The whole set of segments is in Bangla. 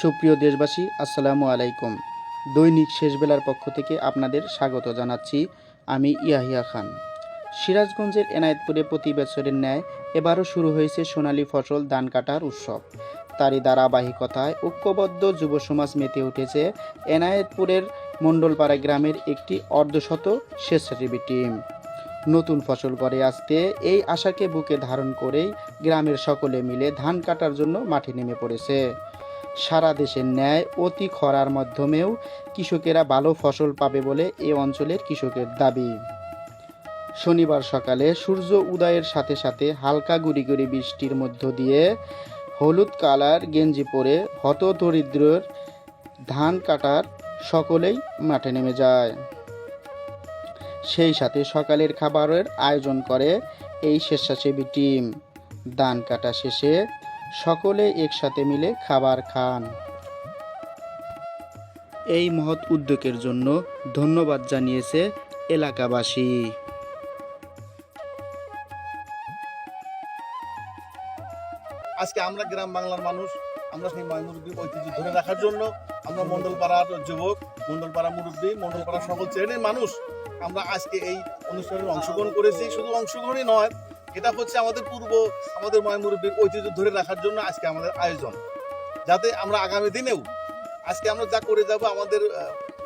সুপ্রিয় দেশবাসী, আসসালামু আলাইকুম। দৈনিক শেষবেলার পক্ষ থেকে আপনাদের স্বাগত জানাচ্ছি আমি ইয়াহিয়া খান। সিরাজগঞ্জের এনায়েতপুরে প্রতি বছরের ন্যায় এবারও শুরু হয়েছে সোনালী ফসল ধান কাটার উৎসব। তারই ধারাবাহিকতায় ঐক্যবদ্ধ যুব সমাজ মেতে উঠেছে এনায়েতপুরের মণ্ডলপাড়া গ্রামের একটি অর্ধশত স্বেচ্ছাসেবী টিম। নতুন ফসল করে আসতে এই আশাকে বুকে ধারণ করেই গ্রামের সকলে মিলে ধান কাটার জন্য মাঠে নেমে পড়েছে। সারা দেশের ন্যায় অতি খরার মাধ্যমেও কৃষকেরা ভালো ফসল পাবে বলে এ অঞ্চলের কৃষকের দাবি। শনিবার সকালে সূর্য উদয়ের সাথে সাথে হালকা গুড়ি গুড়ি বৃষ্টির মধ্য দিয়ে হলুদ কালার গেঞ্জি পরে হত হতদরিদ্রর ধান কাটার সকলেই মাঠে নেমে যায়। সেই সাথে সকালের খাবারের আয়োজন করে এই স্বেচ্ছাসেবী টিম। ধান কাটা শেষে সকলে একসাথে মিলে খাবার খান। এই মহৎ উদ্যোগের জন্য ধন্যবাদ জানিয়েছে এলাকাবাসী। আজকে আমরা গ্রাম বাংলার মানুষ, আমরা সেই মুরব্বী ঐতিহ্য ধরে রাখার জন্য আমরা মন্ডলপাড়ার যুবক, মন্ডলপাড়া মুরব্বী মন্ডলপাড়া সকল শ্রেণির মানুষ, আমরা আজকে এই অনুষ্ঠানে অংশগ্রহণ করেছি। শুধু অংশগ্রহণই নয় এটা হচ্ছে আমাদের পূর্ব আমাদের ময় মুরব্বীর ঐতিহ্য ধরে রাখার জন্য আজকে আমাদের আয়োজন। যাতে আমরা আগামী দিনেও আজকে আমরা যা করে যাব আমাদের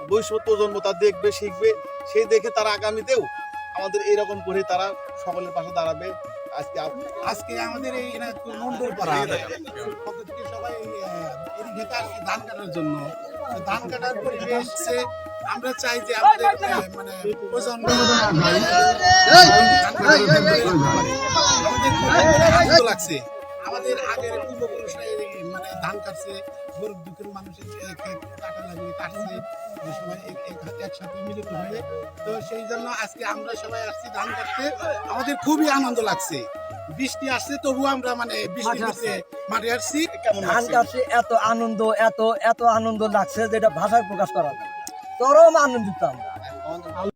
ভবিষ্যৎ প্রজন্ম তা দেখবে শিখবে সেই দেখে তারা আগামীতেও আমাদের এইরকম করে তারা সকলের পাশে দাঁড়াবে। আজকে আজকে আমাদের এই মন্ডল পাড়া সবাই ধান কাটার জন্য। ধান কাটার পরিবেশ আমরা চাই যে আমাদের মানে প্রজন্ম লাগছে। আমাদের আগের পূর্বপুরুষরা মানে ধান কাটছে, গরিব দুঃখের মানুষের কাটা লাগিয়ে কাটছে একসাথে মিলিত হয়ে। তো সেই জন্য আজকে আমরা সবাই আসছি ধান কাটতে। আমাদের খুবই আনন্দ লাগছে। বৃষ্টি আসছে তবু আমরা মানে বৃষ্টি মাঠে মাঠে আসছি ধান চাষে এত আনন্দ এত এত আনন্দ লাগছে যেটা ভাষায় প্রকাশ করা চরম আনন্দিত আমরা।